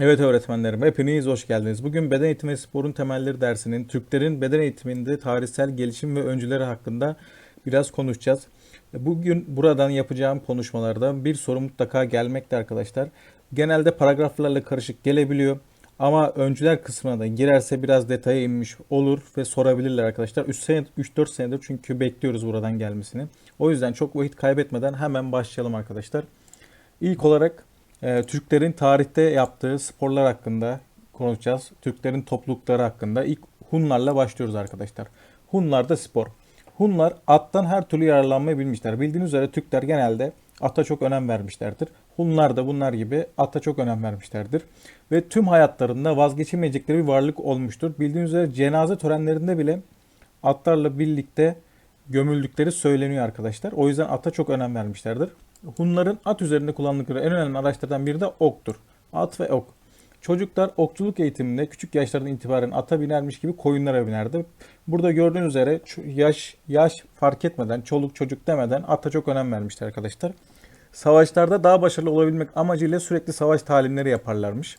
Evet öğretmenlerim, hepiniz hoş geldiniz. Bugün beden eğitimi ve sporun temelleri dersinin Türklerin beden eğitiminde tarihsel gelişim ve öncüleri hakkında biraz konuşacağız. Bugün buradan yapacağım konuşmalarda bir soru mutlaka gelmekte arkadaşlar. Genelde paragraflarla karışık gelebiliyor. Ama öncüler kısmına da girerse biraz detaya inmiş olur ve sorabilirler arkadaşlar. 3-4 senedir çünkü bekliyoruz buradan gelmesini. O yüzden çok vakit kaybetmeden hemen başlayalım arkadaşlar. İlk olarak e, Türklerin tarihte yaptığı sporlar hakkında konuşacağız. Türklerin toplulukları hakkında. İlk Hunlarla başlıyoruz arkadaşlar. Hunlar da spor. Hunlar attan her türlü yararlanmayı bilmişler. Bildiğiniz üzere Türkler genelde ata çok önem vermişlerdir. Hunlar da bunlar gibi ata çok önem vermişlerdir. Ve tüm hayatlarında vazgeçemeyecekleri bir varlık olmuştur. Bildiğiniz üzere cenaze törenlerinde bile atlarla birlikte gömüldükleri söyleniyor arkadaşlar. O yüzden ata çok önem vermişlerdir. Hunların at üzerinde kullandıkları en önemli araçlardan biri de oktur. At ve ok. Çocuklar okçuluk eğitiminde küçük yaşlardan itibaren ata binermiş gibi koyunlara binerdi. Burada gördüğünüz üzere yaş yaş fark etmeden, çoluk çocuk demeden ata çok önem vermişler arkadaşlar. Savaşlarda daha başarılı olabilmek amacıyla sürekli savaş talimleri yaparlarmış.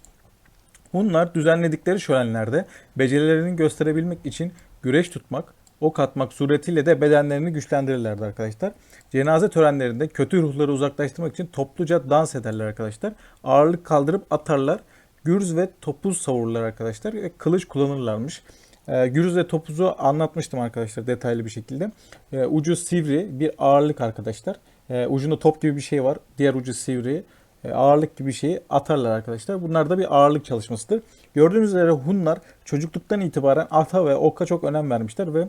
Hunlar düzenledikleri şölenlerde becerilerini gösterebilmek için güreş tutmak, ok atmak suretiyle de bedenlerini güçlendirirlerdi arkadaşlar. Cenaze törenlerinde kötü ruhları uzaklaştırmak için topluca dans ederler arkadaşlar. Ağırlık kaldırıp atarlar. Gürz ve topuz savururlar arkadaşlar. Ve kılıç kullanırlarmış. Ee, gürz ve topuzu anlatmıştım arkadaşlar detaylı bir şekilde. Ee, ucu sivri bir ağırlık arkadaşlar. Ee, ucunda top gibi bir şey var. Diğer ucu sivri e, ağırlık gibi bir şeyi atarlar arkadaşlar. Bunlar da bir ağırlık çalışmasıdır. Gördüğünüz üzere Hunlar çocukluktan itibaren ata ve oka çok önem vermişler ve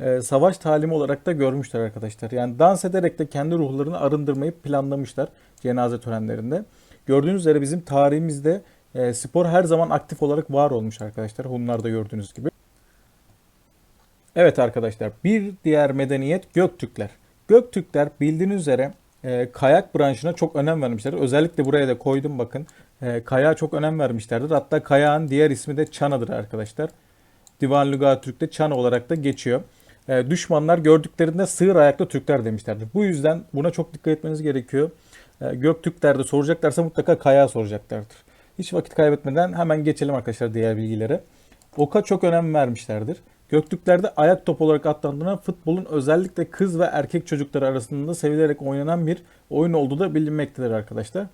e, savaş talimi olarak da görmüşler arkadaşlar. Yani dans ederek de kendi ruhlarını arındırmayı planlamışlar cenaze törenlerinde. Gördüğünüz üzere bizim tarihimizde e, spor her zaman aktif olarak var olmuş arkadaşlar. Hunlarda gördüğünüz gibi. Evet arkadaşlar bir diğer medeniyet Göktürkler. Göktürkler bildiğiniz üzere e, kayak branşına çok önem vermişler. Özellikle buraya da koydum bakın. E, kayağa çok önem vermişlerdir. Hatta kayağın diğer ismi de çanadır arkadaşlar. Divan Lügat Türk'te çan olarak da geçiyor. E, düşmanlar gördüklerinde sığır ayaklı Türkler demişlerdir. Bu yüzden buna çok dikkat etmeniz gerekiyor. E, Göktürkler soracaklarsa mutlaka kayağa soracaklardır. Hiç vakit kaybetmeden hemen geçelim arkadaşlar diğer bilgilere. Oka çok önem vermişlerdir. Göktürklerde ayak topu olarak adlandırılan futbolun özellikle kız ve erkek çocukları arasında sevilerek oynanan bir oyun olduğu da bilinmektedir arkadaşlar.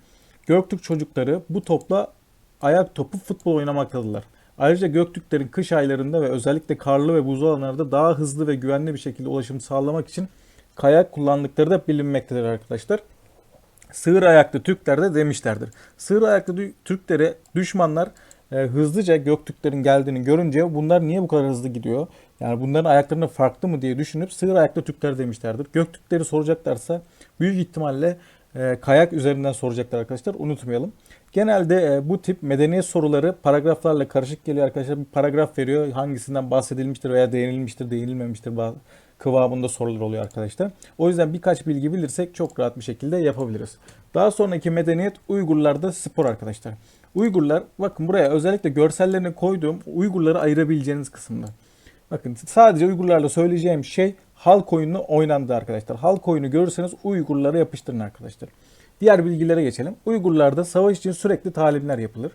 Göktürk çocukları bu topla ayak topu futbol oynamaktadırlar. Ayrıca Göktürklerin kış aylarında ve özellikle karlı ve buzlu alanlarda daha hızlı ve güvenli bir şekilde ulaşım sağlamak için kayak kullandıkları da bilinmektedir arkadaşlar. Sığır ayaklı Türkler de demişlerdir. Sığır ayaklı Türklere düşmanlar e, hızlıca Göktürklerin geldiğini görünce bunlar niye bu kadar hızlı gidiyor? Yani bunların ayaklarında farklı mı diye düşünüp sığır ayaklı Türkler demişlerdir. Göktürkleri soracaklarsa büyük ihtimalle e, kayak üzerinden soracaklar arkadaşlar. Unutmayalım. Genelde e, bu tip medeniyet soruları paragraflarla karışık geliyor arkadaşlar. Bir paragraf veriyor. Hangisinden bahsedilmiştir veya değinilmiştir, değinilmemiştir kıvamında sorular oluyor arkadaşlar. O yüzden birkaç bilgi bilirsek çok rahat bir şekilde yapabiliriz. Daha sonraki medeniyet Uygurlarda spor arkadaşlar. Uygurlar bakın buraya özellikle görsellerini koyduğum Uygurları ayırabileceğiniz kısımda. Bakın sadece Uygurlarla söyleyeceğim şey halk oyunu oynandı arkadaşlar. Halk oyunu görürseniz Uygurlara yapıştırın arkadaşlar. Diğer bilgilere geçelim. Uygurlarda savaş için sürekli talimler yapılır.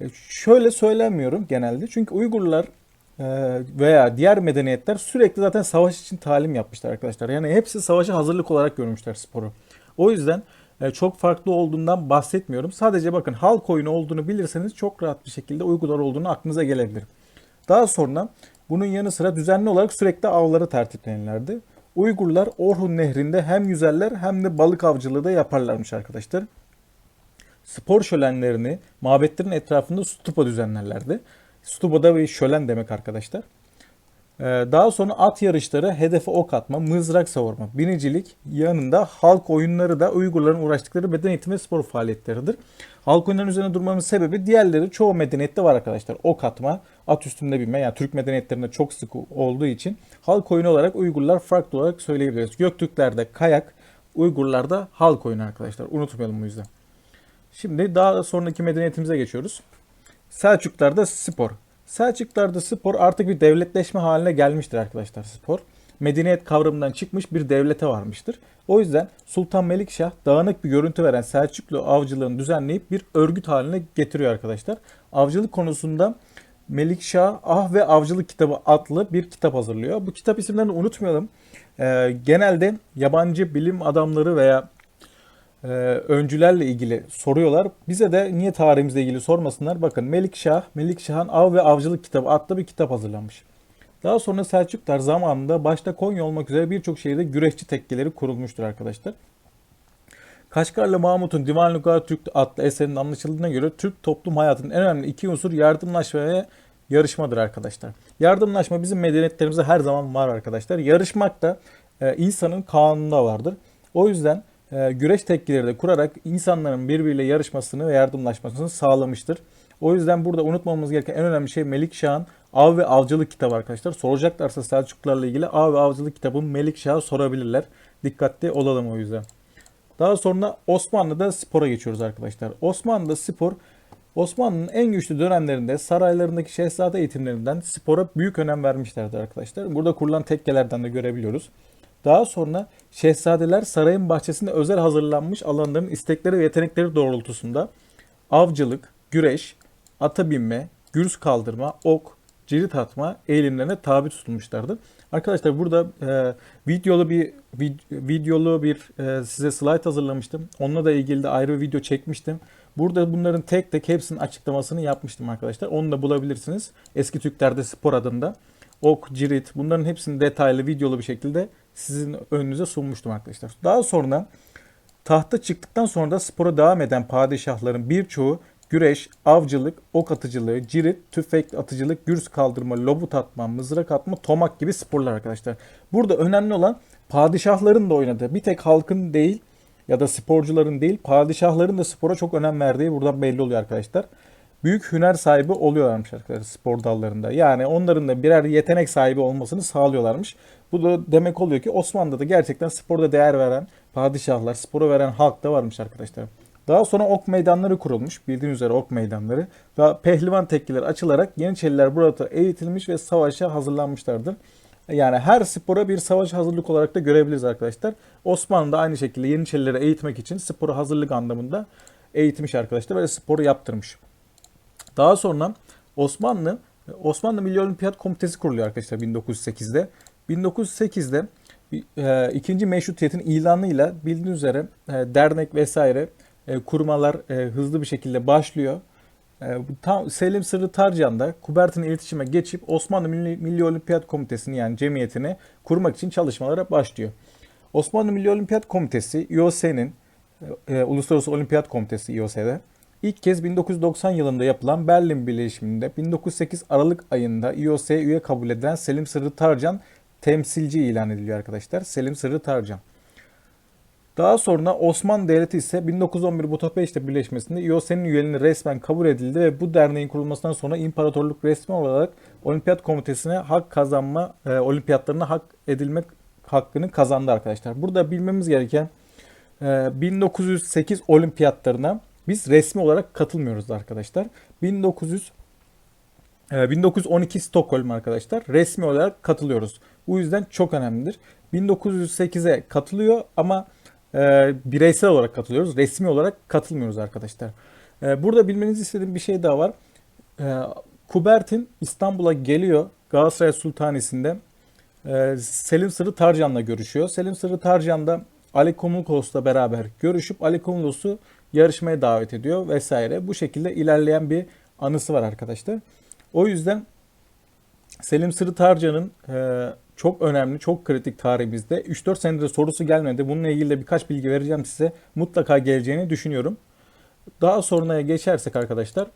E, Şöyle söylemiyorum genelde. Çünkü Uygurlar e, veya diğer medeniyetler sürekli zaten savaş için talim yapmışlar arkadaşlar. Yani hepsi savaşa hazırlık olarak görmüşler sporu. O yüzden e, çok farklı olduğundan bahsetmiyorum. Sadece bakın halk oyunu olduğunu bilirseniz çok rahat bir şekilde Uygurlar olduğunu aklınıza gelebilir. Daha sonra bunun yanı sıra düzenli olarak sürekli avları tertiplenirlerdi. Uygurlar Orhun Nehri'nde hem yüzerler hem de balık avcılığı da yaparlarmış arkadaşlar. Spor şölenlerini mabetlerin etrafında stupa düzenlerlerdi. Stupa da bir şölen demek arkadaşlar. Ee, Daha sonra at yarışları, hedefe ok atma, mızrak savurma, binicilik yanında halk oyunları da Uygurların uğraştıkları beden eğitimi ve spor faaliyetleridir. Halk oyunlarının üzerine durmamın sebebi diğerleri çoğu medeniyette var arkadaşlar. Ok atma, at üstünde binme yani Türk medeniyetlerinde çok sık olduğu için halk oyunu olarak Uygurlar farklı olarak söyleyebiliriz. Göktürklerde kayak, Uygurlarda halk oyunu arkadaşlar. Unutmayalım bu yüzden. Şimdi daha sonraki medeniyetimize geçiyoruz. Selçuklarda spor. Selçuklarda spor artık bir devletleşme haline gelmiştir arkadaşlar spor. medeniyet kavramından çıkmış bir devlete varmıştır. O yüzden Sultan Melikşah dağınık bir görüntü veren Selçuklu avcılığını düzenleyip bir örgüt haline getiriyor arkadaşlar. Avcılık konusunda Melikşah Ah ve Avcılık Kitabı adlı bir kitap hazırlıyor. Bu kitap isimlerini unutmayalım. Ee, genelde yabancı bilim adamları veya e, öncülerle ilgili soruyorlar. Bize de niye tarihimizle ilgili sormasınlar. Bakın Melikşah, Melikşah'ın Av ve Avcılık Kitabı adlı bir kitap hazırlanmış. Daha sonra Selçuklar zamanında başta Konya olmak üzere birçok şehirde güreşçi tekkeleri kurulmuştur arkadaşlar. Kaşgarlı Mahmut'un Divan Lugar Türk adlı eserinin anlaşıldığına göre Türk toplum hayatının en önemli iki unsur yardımlaşma ve yarışmadır arkadaşlar. Yardımlaşma bizim medeniyetlerimizde her zaman var arkadaşlar. Yarışmak da e, insanın kanununda vardır. O yüzden e, güreş tekkeleri de kurarak insanların birbiriyle yarışmasını ve yardımlaşmasını sağlamıştır. O yüzden burada unutmamamız gereken en önemli şey Melikşah'ın Av ve Avcılık kitabı arkadaşlar. Soracaklarsa Selçuklularla ilgili Av ve Avcılık kitabını Melikşah'a sorabilirler. Dikkatli olalım o yüzden. Daha sonra Osmanlı'da spora geçiyoruz arkadaşlar. Osmanlı'da spor Osmanlı'nın en güçlü dönemlerinde saraylarındaki şehzade eğitimlerinden spora büyük önem vermişlerdi arkadaşlar. Burada kurulan tekkelerden de görebiliyoruz. Daha sonra şehzadeler sarayın bahçesinde özel hazırlanmış alanların istekleri ve yetenekleri doğrultusunda avcılık, güreş, ata binme, gürs kaldırma, ok, cirit atma eğilimlerine tabi tutulmuşlardı. Arkadaşlar burada e, videolu bir vid, videolu bir e, size slide hazırlamıştım. Onunla da ilgili de ayrı bir video çekmiştim. Burada bunların tek tek hepsinin açıklamasını yapmıştım arkadaşlar. Onu da bulabilirsiniz. Eski Türklerde spor adında. Ok, cirit bunların hepsini detaylı videolu bir şekilde sizin önünüze sunmuştum arkadaşlar. Daha sonra tahta çıktıktan sonra da spora devam eden padişahların birçoğu güreş, avcılık, ok atıcılığı, cirit, tüfek atıcılık, gürs kaldırma, lobut atma, mızrak atma, tomak gibi sporlar arkadaşlar. Burada önemli olan padişahların da oynadığı, bir tek halkın değil ya da sporcuların değil, padişahların da spora çok önem verdiği buradan belli oluyor arkadaşlar. Büyük hüner sahibi oluyorlarmış arkadaşlar spor dallarında. Yani onların da birer yetenek sahibi olmasını sağlıyorlarmış. Bu da demek oluyor ki Osmanlı'da gerçekten sporda değer veren padişahlar, spora veren halk da varmış arkadaşlar. Daha sonra ok meydanları kurulmuş. Bildiğiniz üzere ok meydanları. Ve pehlivan tekkeleri açılarak Yeniçeriler burada eğitilmiş ve savaşa hazırlanmışlardır. Yani her spora bir savaş hazırlık olarak da görebiliriz arkadaşlar. Osmanlı da aynı şekilde Yeniçerileri eğitmek için spora hazırlık anlamında eğitmiş arkadaşlar ve sporu yaptırmış. Daha sonra Osmanlı Osmanlı Milli Olimpiyat Komitesi kuruluyor arkadaşlar 1908'de. 1908'de e, ikinci meşrutiyetin ilanıyla bildiğiniz üzere e, dernek vesaire e, kurmalar e, hızlı bir şekilde başlıyor. E, tam Selim Sırrı Tarcan da Kubert'in iletişime geçip Osmanlı Milli, Milli Olimpiyat Komitesi'ni yani cemiyetini kurmak için çalışmalara başlıyor. Osmanlı Milli Olimpiyat Komitesi IOC'nin e, Uluslararası Olimpiyat Komitesi IOC'de ilk kez 1990 yılında yapılan Berlin Birleşimi'nde 1908 Aralık ayında IOC'ye üye kabul edilen Selim Sırrı Tarcan temsilci ilan ediliyor arkadaşlar. Selim Sırrı Tarcan. Daha sonra Osmanlı Devleti ise 1911 Budapeşte Birleşmesi'nde IOC'nin üyeliğini resmen kabul edildi ve bu derneğin kurulmasından sonra imparatorluk resmi olarak Olimpiyat Komitesi'ne hak kazanma, e, olimpiyatlarına hak edilmek hakkını kazandı arkadaşlar. Burada bilmemiz gereken e, 1908 olimpiyatlarına biz resmi olarak katılmıyoruz arkadaşlar. 1900 e, 1912 Stockholm arkadaşlar resmi olarak katılıyoruz. Bu yüzden çok önemlidir. 1908'e katılıyor ama e, bireysel olarak katılıyoruz. Resmi olarak katılmıyoruz arkadaşlar. E, burada bilmenizi istediğim bir şey daha var. E, Kubert'in İstanbul'a geliyor Galatasaray Sultanisi'nde e, Selim Sırrı Tarcan'la görüşüyor. Selim Sırrı Tarcan da Ali Komulos'la beraber görüşüp Ali Komulos'u yarışmaya davet ediyor vesaire. Bu şekilde ilerleyen bir anısı var arkadaşlar. O yüzden Selim Sırrı Tarcan'ın e, çok önemli, çok kritik tarihimizde. 3-4 senedir sorusu gelmedi. Bununla ilgili de birkaç bilgi vereceğim size. Mutlaka geleceğini düşünüyorum. Daha sonraya geçersek arkadaşlar.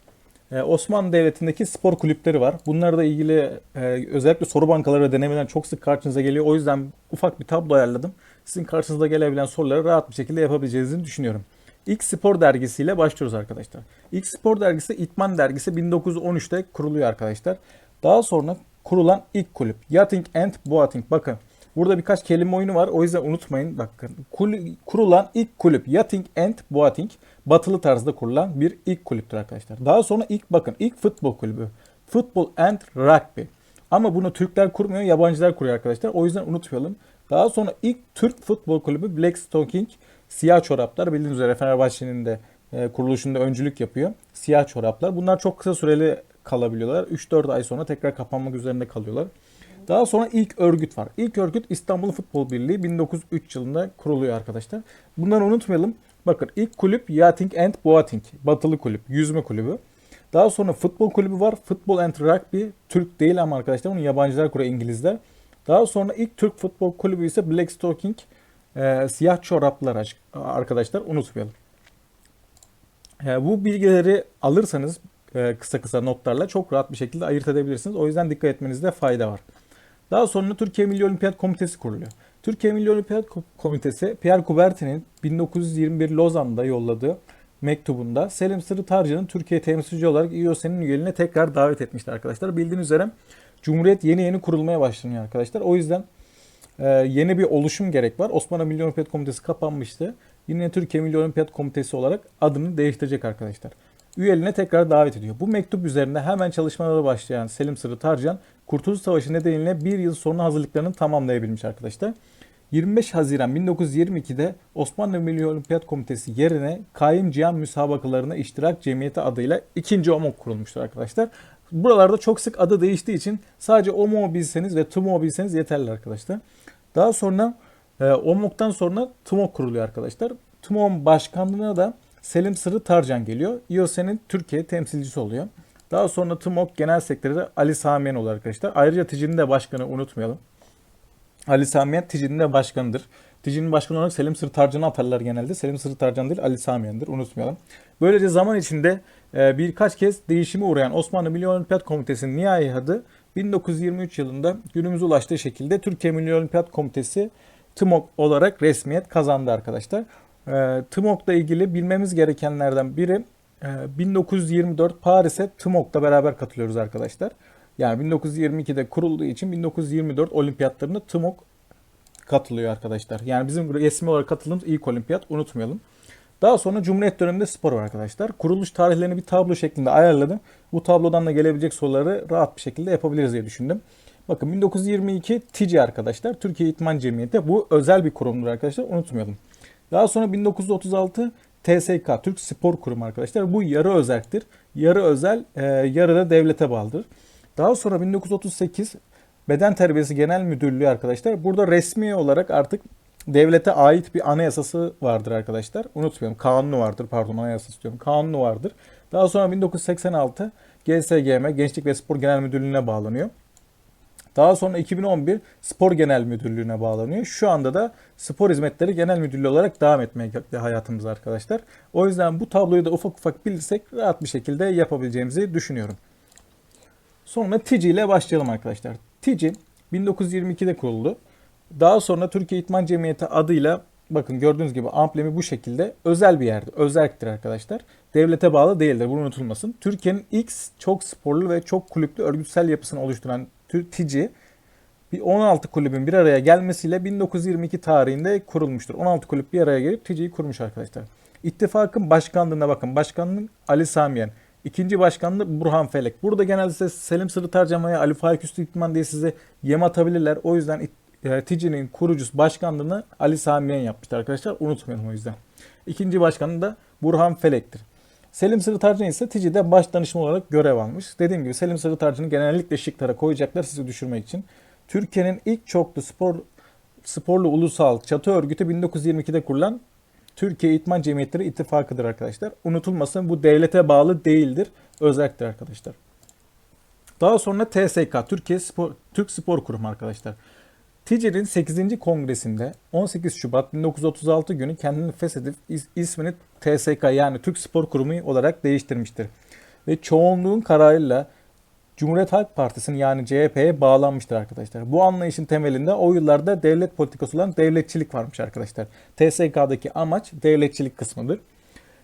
e, Osmanlı Devleti'ndeki spor kulüpleri var. Bunlarla ilgili e, özellikle soru bankaları denemeler çok sık karşınıza geliyor. O yüzden ufak bir tablo ayarladım. Sizin karşınıza gelebilen soruları rahat bir şekilde yapabileceğinizi düşünüyorum. İlk Spor dergisiyle başlıyoruz arkadaşlar. İlk Spor dergisi İtman dergisi 1913'te kuruluyor arkadaşlar. Daha sonra kurulan ilk kulüp. Yachting and Boating. Bakın burada birkaç kelime oyunu var. O yüzden unutmayın. Bakın kurulan ilk kulüp Yachting and Boating. Batılı tarzda kurulan bir ilk kulüptür arkadaşlar. Daha sonra ilk bakın ilk futbol kulübü. Football and Rugby. Ama bunu Türkler kurmuyor, yabancılar kuruyor arkadaşlar. O yüzden unutmayalım. Daha sonra ilk Türk Futbol Kulübü Black Stocking siyah çoraplar bildiğiniz üzere Fenerbahçe'nin de e, kuruluşunda öncülük yapıyor. Siyah çoraplar. Bunlar çok kısa süreli kalabiliyorlar. 3-4 ay sonra tekrar kapanmak üzerinde kalıyorlar. Daha sonra ilk örgüt var. İlk örgüt İstanbul Futbol Birliği 1903 yılında kuruluyor arkadaşlar. Bunları unutmayalım. Bakın ilk kulüp Yachting and Boating. Batılı kulüp. Yüzme kulübü. Daha sonra futbol kulübü var. Futbol and Rugby. Türk değil ama arkadaşlar. Bunu yabancılar kuruyor İngilizler. Daha sonra ilk Türk futbol kulübü ise Black Stocking. E, siyah çoraplar arkadaşlar. Unutmayalım. E, bu bilgileri alırsanız kısa kısa notlarla çok rahat bir şekilde ayırt edebilirsiniz. O yüzden dikkat etmenizde fayda var. Daha sonra Türkiye Milli Olimpiyat Komitesi kuruluyor. Türkiye Milli Olimpiyat Komitesi Pierre Coubertin'in 1921 Lozan'da yolladığı mektubunda Selim Sırrı Tarcan'ın Türkiye temsilci olarak İOS'nin üyeliğine tekrar davet etmişti arkadaşlar. Bildiğiniz üzere Cumhuriyet yeni yeni kurulmaya başlanıyor arkadaşlar. O yüzden e, yeni bir oluşum gerek var. Osmanlı Milli Olimpiyat Komitesi kapanmıştı. Yine Türkiye Milli Olimpiyat Komitesi olarak adını değiştirecek arkadaşlar. Üyeliğine tekrar davet ediyor. Bu mektup üzerinde hemen çalışmalara başlayan Selim Sırrı Tarcan, Kurtuluş Savaşı nedeniyle bir yıl sonra hazırlıklarını tamamlayabilmiş arkadaşlar. 25 Haziran 1922'de Osmanlı Milli Olimpiyat Komitesi yerine Kaim Cihan Müsabakalarına İştirak Cemiyeti adıyla ikinci OMOK kurulmuştur arkadaşlar. Buralarda çok sık adı değiştiği için sadece OMO bilseniz ve TUMO bilseniz yeterli arkadaşlar. Daha sonra e, OMOK'tan sonra TUMOK kuruluyor arkadaşlar. TUMOK'un başkanlığına da Selim Sırrı Tarcan geliyor. İOS'nin Türkiye temsilcisi oluyor. Daha sonra TUMOK Genel Sekreteri Ali Samiyen oluyor arkadaşlar. Ayrıca TİCİ'nin de başkanı unutmayalım. Ali Samiyen TİCİ'nin de başkanıdır. TİCİ'nin başkanı olarak Selim Sırrı Tarcan'ı atarlar genelde. Selim Sırrı Tarcan değil Ali Samiyen'dir unutmayalım. Böylece zaman içinde e, birkaç kez değişime uğrayan Osmanlı Milli Olimpiyat Komitesi'nin nihai adı 1923 yılında günümüze ulaştığı şekilde Türkiye Milli Olimpiyat Komitesi TMOK olarak resmiyet kazandı arkadaşlar. E, TMOK'la ilgili bilmemiz gerekenlerden biri 1924 e, Paris'e TMOK'la beraber katılıyoruz arkadaşlar. Yani 1922'de kurulduğu için 1924 olimpiyatlarına TMOK katılıyor arkadaşlar. Yani bizim resmi olarak katıldığımız ilk olimpiyat unutmayalım. Daha sonra Cumhuriyet döneminde spor var arkadaşlar. Kuruluş tarihlerini bir tablo şeklinde ayarladım. Bu tablodan da gelebilecek soruları rahat bir şekilde yapabiliriz diye düşündüm. Bakın 1922 TİCI arkadaşlar. Türkiye İtman Cemiyeti. Bu özel bir kurumdur arkadaşlar. Unutmayalım. Daha sonra 1936 TSK Türk Spor Kurumu arkadaşlar. Bu yarı özeldir. Yarı özel, e, yarı da devlete bağlıdır. Daha sonra 1938 Beden Terbiyesi Genel Müdürlüğü arkadaşlar. Burada resmi olarak artık devlete ait bir anayasası vardır arkadaşlar. Unutmayalım. Kanunu vardır. Pardon anayasası diyorum. Kanunu vardır. Daha sonra 1986 GSGM Gençlik ve Spor Genel Müdürlüğü'ne bağlanıyor. Daha sonra 2011 Spor Genel Müdürlüğü'ne bağlanıyor. Şu anda da Spor Hizmetleri Genel Müdürlüğü olarak devam etmeye hayatımız arkadaşlar. O yüzden bu tabloyu da ufak ufak bilirsek rahat bir şekilde yapabileceğimizi düşünüyorum. Sonra TİCI ile başlayalım arkadaşlar. TİCI 1922'de kuruldu. Daha sonra Türkiye İtman Cemiyeti adıyla bakın gördüğünüz gibi amblemi bu şekilde özel bir yerde. Özelliktir arkadaşlar. Devlete bağlı değildir. Bunu unutulmasın. Türkiye'nin ilk çok sporlu ve çok kulüplü örgütsel yapısını oluşturan TİCI bir 16 kulübün bir araya gelmesiyle 1922 tarihinde kurulmuştur. 16 kulüp bir araya gelip TİCI'yi kurmuş arkadaşlar. İttifakın başkanlığına bakın. Başkanlığın Ali Samiyen. İkinci başkanlığı Burhan Felek. Burada genelde Selim Sırrı Tercema'ya Ali Faik Üstü İtman diye size yem atabilirler. O yüzden e, TİCİ'nin kurucusu başkanlığını Ali Samiyen yapmıştır arkadaşlar. Unutmayalım o yüzden. İkinci başkanı da Burhan Felek'tir. Selim Sırrı Tarcan ise TİCİ'de baş danışma olarak görev almış. Dediğim gibi Selim Sırrı Tarcan'ı genellikle şıklara koyacaklar sizi düşürmek için. Türkiye'nin ilk çoklu spor sporlu ulusal çatı örgütü 1922'de kurulan Türkiye İtman Cemiyetleri İttifakı'dır arkadaşlar. Unutulmasın bu devlete bağlı değildir. Özelliktir arkadaşlar. Daha sonra TSK, Türkiye Spor, Türk Spor Kurumu arkadaşlar. TİCER'in 8. kongresinde 18 Şubat 1936 günü kendini feshedip ismini TSK yani Türk Spor Kurumu olarak değiştirmiştir. Ve çoğunluğun kararıyla Cumhuriyet Halk Partisi'nin yani CHP'ye bağlanmıştır arkadaşlar. Bu anlayışın temelinde o yıllarda devlet politikası olan devletçilik varmış arkadaşlar. TSK'daki amaç devletçilik kısmıdır.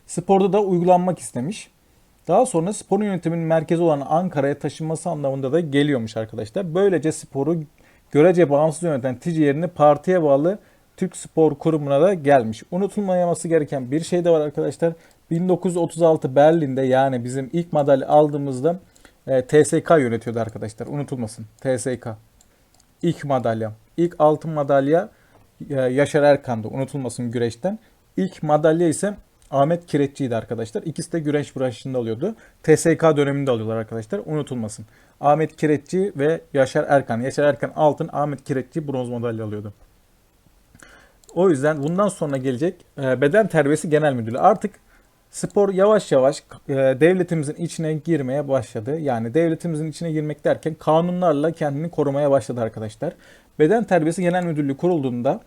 Sporda da uygulanmak istemiş. Daha sonra spor yönetiminin merkezi olan Ankara'ya taşınması anlamında da geliyormuş arkadaşlar. Böylece sporu görece bağımsız yöneten TİCI yerini partiye bağlı Türk Spor Kurumu'na da gelmiş. Unutulmayaması gereken bir şey de var arkadaşlar. 1936 Berlin'de yani bizim ilk madalya aldığımızda e, TSK yönetiyordu arkadaşlar. Unutulmasın. TSK. İlk madalya. İlk altın madalya e, Yaşar Erkan'dı. Unutulmasın güreşten. İlk madalya ise Ahmet Kireççi'ydi arkadaşlar. İkisi de güreş branşında alıyordu. TSK döneminde alıyorlar arkadaşlar. Unutulmasın. Ahmet Kireççi ve Yaşar Erkan. Yaşar Erkan altın, Ahmet Kireççi bronz madalya alıyordu. O yüzden bundan sonra gelecek e, beden terbiyesi genel müdürlüğü. Artık spor yavaş yavaş e, devletimizin içine girmeye başladı. Yani devletimizin içine girmek derken kanunlarla kendini korumaya başladı arkadaşlar. Beden terbiyesi genel müdürlüğü kurulduğunda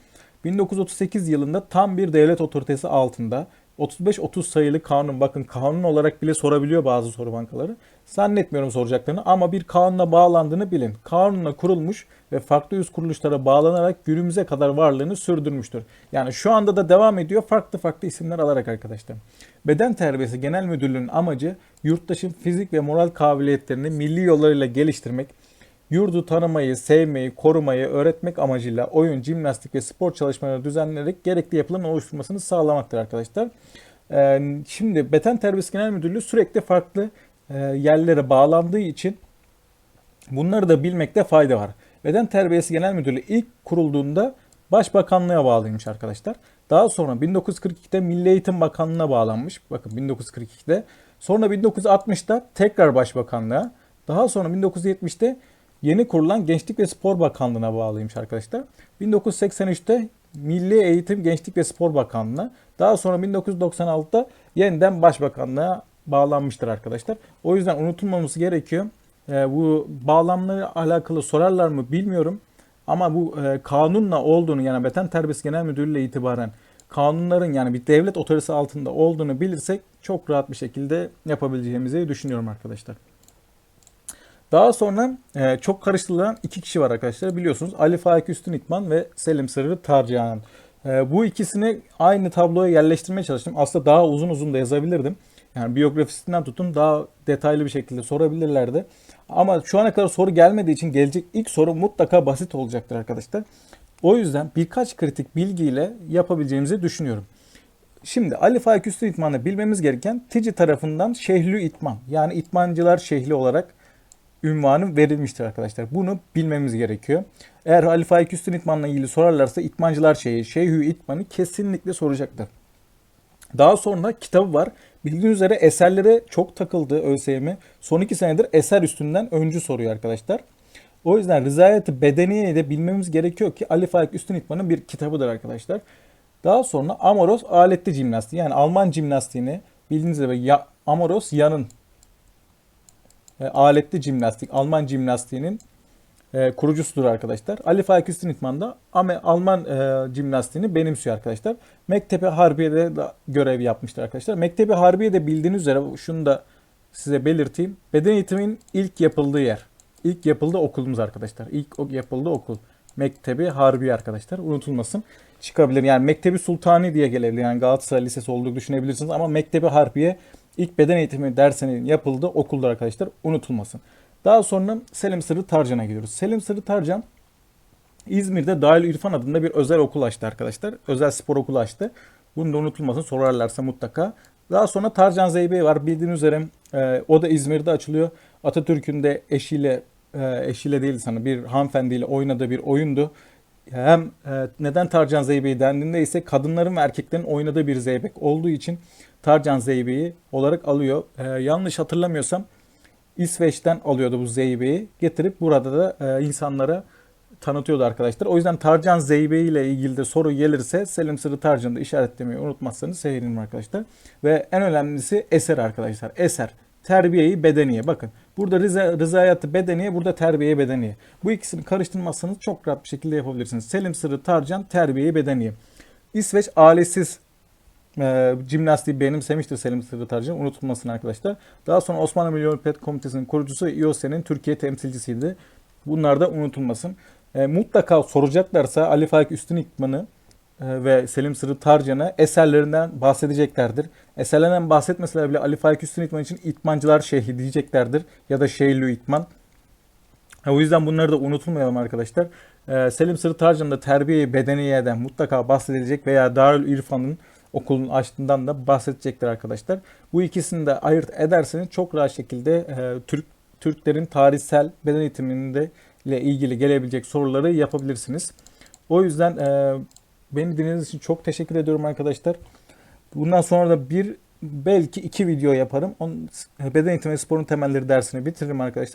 1938 yılında tam bir devlet otoritesi altında 35-30 sayılı kanun bakın kanun olarak bile sorabiliyor bazı soru bankaları. Zannetmiyorum soracaklarını ama bir kanunla bağlandığını bilin. Kanunla kurulmuş ve farklı üst kuruluşlara bağlanarak günümüze kadar varlığını sürdürmüştür. Yani şu anda da devam ediyor farklı farklı isimler alarak arkadaşlar. Beden Terbiyesi Genel Müdürlüğü'nün amacı yurttaşın fizik ve moral kabiliyetlerini milli yollarıyla geliştirmek, yurdu tanımayı, sevmeyi, korumayı öğretmek amacıyla oyun, jimnastik ve spor çalışmaları düzenlenerek gerekli yapıların oluşturmasını sağlamaktır arkadaşlar. Ee, şimdi Beden Terbiyesi Genel Müdürlüğü sürekli farklı e, yerlere bağlandığı için bunları da bilmekte fayda var. Beden Terbiyesi Genel Müdürlüğü ilk kurulduğunda Başbakanlığa bağlıymış arkadaşlar. Daha sonra 1942'de Milli Eğitim Bakanlığı'na bağlanmış. Bakın 1942'de. Sonra 1960'da tekrar Başbakanlığa. Daha sonra 1970'te yeni kurulan Gençlik ve Spor Bakanlığı'na bağlıymış arkadaşlar. 1983'te Milli Eğitim, Gençlik ve Spor Bakanlığı'na. Daha sonra 1996'da yeniden Başbakanlığa bağlanmıştır arkadaşlar. O yüzden unutulmaması gerekiyor. E, bu bağlamla alakalı sorarlar mı bilmiyorum. Ama bu e, kanunla olduğunu yani Beden Terbiyesi Genel Müdürlüğü ile itibaren kanunların yani bir devlet otoritesi altında olduğunu bilirsek çok rahat bir şekilde yapabileceğimizi düşünüyorum arkadaşlar. Daha sonra e, çok karıştırılan iki kişi var arkadaşlar. Biliyorsunuz Ali Faik Üstün İtman ve Selim Sırrı Tarcanan. E, bu ikisini aynı tabloya yerleştirmeye çalıştım. Aslında daha uzun uzun da yazabilirdim. Yani biyografisinden tutun daha detaylı bir şekilde sorabilirlerdi. Ama şu ana kadar soru gelmediği için gelecek ilk soru mutlaka basit olacaktır arkadaşlar. O yüzden birkaç kritik bilgiyle yapabileceğimizi düşünüyorum. Şimdi Ali Faik Üstü İtman'ı bilmemiz gereken TİCI tarafından Şehlü İtman yani İtmancılar Şehli olarak ünvanı verilmiştir arkadaşlar. Bunu bilmemiz gerekiyor. Eğer Ali Faik Üstün İtman'la ilgili sorarlarsa İtmancılar Şeyhi, Şeyhü İtman'ı kesinlikle soracaktır. Daha sonra kitabı var. Bildiğiniz üzere eserlere çok takıldı ÖSYM. Son iki senedir eser üstünden öncü soruyor arkadaşlar. O yüzden Rızayet-i Bedeniye'yi de bilmemiz gerekiyor ki Ali Faik Üstün İtman'ın bir kitabıdır arkadaşlar. Daha sonra Amoros aletli jimnastiği yani Alman jimnastiğini bildiğiniz gibi ya, Amoros yanın e, aletli jimnastik, Alman jimnastiğinin e, kurucusudur arkadaşlar. Ali Faik Üstünitman da Alman e, jimnastiğini benimsiyor arkadaşlar. Mektebi Harbiye'de de görev yapmıştır arkadaşlar. Mektebi Harbiye'de bildiğiniz üzere şunu da size belirteyim. Beden eğitimin ilk yapıldığı yer. İlk yapıldığı okulumuz arkadaşlar. İlk yapıldığı okul. Mektebi Harbiye arkadaşlar. Unutulmasın. Çıkabilir. Yani Mektebi Sultani diye gelebilir. Yani Galatasaray Lisesi olduğunu düşünebilirsiniz. Ama Mektebi Harbiye ilk beden eğitimi dersinin yapıldığı okuldur arkadaşlar. Unutulmasın. Daha sonra Selim Sırrı Tarcan'a gidiyoruz. Selim Sırrı Tarcan İzmir'de Dahil İrfan adında bir özel okul açtı arkadaşlar. Özel spor okulu açtı. Bunu da unutulmasın sorarlarsa mutlaka. Daha sonra Tarcan Zeybe var. Bildiğiniz üzere e, o da İzmir'de açılıyor. Atatürk'ün de eşiyle e, eşiyle değil sana bir hanımefendiyle oynadığı bir oyundu. Hem e, neden Tarcan Zeybe'yi dendiğinde ise kadınların ve erkeklerin oynadığı bir zeybek olduğu için Tarcan Zeybe'yi olarak alıyor. E, yanlış hatırlamıyorsam İsveç'ten alıyordu bu zeybeyi. Getirip burada da e, insanlara tanıtıyordu arkadaşlar. O yüzden Tarcan Zeybe ile ilgili de soru gelirse Selim Sırrı Tarcan'ı da işaretlemeyi unutmazsanız sevinirim arkadaşlar. Ve en önemlisi eser arkadaşlar. Eser. Terbiyeyi bedeniye. Bakın burada rıza, rızayatı bedeniye, burada terbiyeyi bedeniye. Bu ikisini karıştırmazsanız çok rahat bir şekilde yapabilirsiniz. Selim Sırrı Tarcan, terbiyeyi bedeniye. İsveç ailesiz e, jimnastiği benimsemiştir Selim Sırrı Tarcan. Unutulmasın arkadaşlar. Daha sonra Osmanlı Milli Olimpiyat Komitesi'nin kurucusu İOSE'nin Türkiye temsilcisiydi. Bunlar da unutulmasın. E, mutlaka soracaklarsa Ali Faik Üstün e, ve Selim Sırrı Tarcan'a eserlerinden bahsedeceklerdir. Eserlerinden bahsetmeseler bile Ali Faik Üstün İtman için İtmancılar Şeyhi diyeceklerdir. Ya da Şeyhlü İtman. O yüzden bunları da unutulmayalım arkadaşlar. E, Selim Sırrı Tarcan'da terbiye bedeniyeden mutlaka bahsedilecek veya Darül İrfan'ın okulun açtığından da bahsedecektir arkadaşlar. Bu ikisini de ayırt ederseniz çok rahat şekilde e, Türk Türklerin tarihsel beden eğitiminde ile ilgili gelebilecek soruları yapabilirsiniz. O yüzden e, beni dinlediğiniz için çok teşekkür ediyorum arkadaşlar. Bundan sonra da bir belki iki video yaparım. On, beden eğitimi ve sporun temelleri dersini bitiririm arkadaşlar.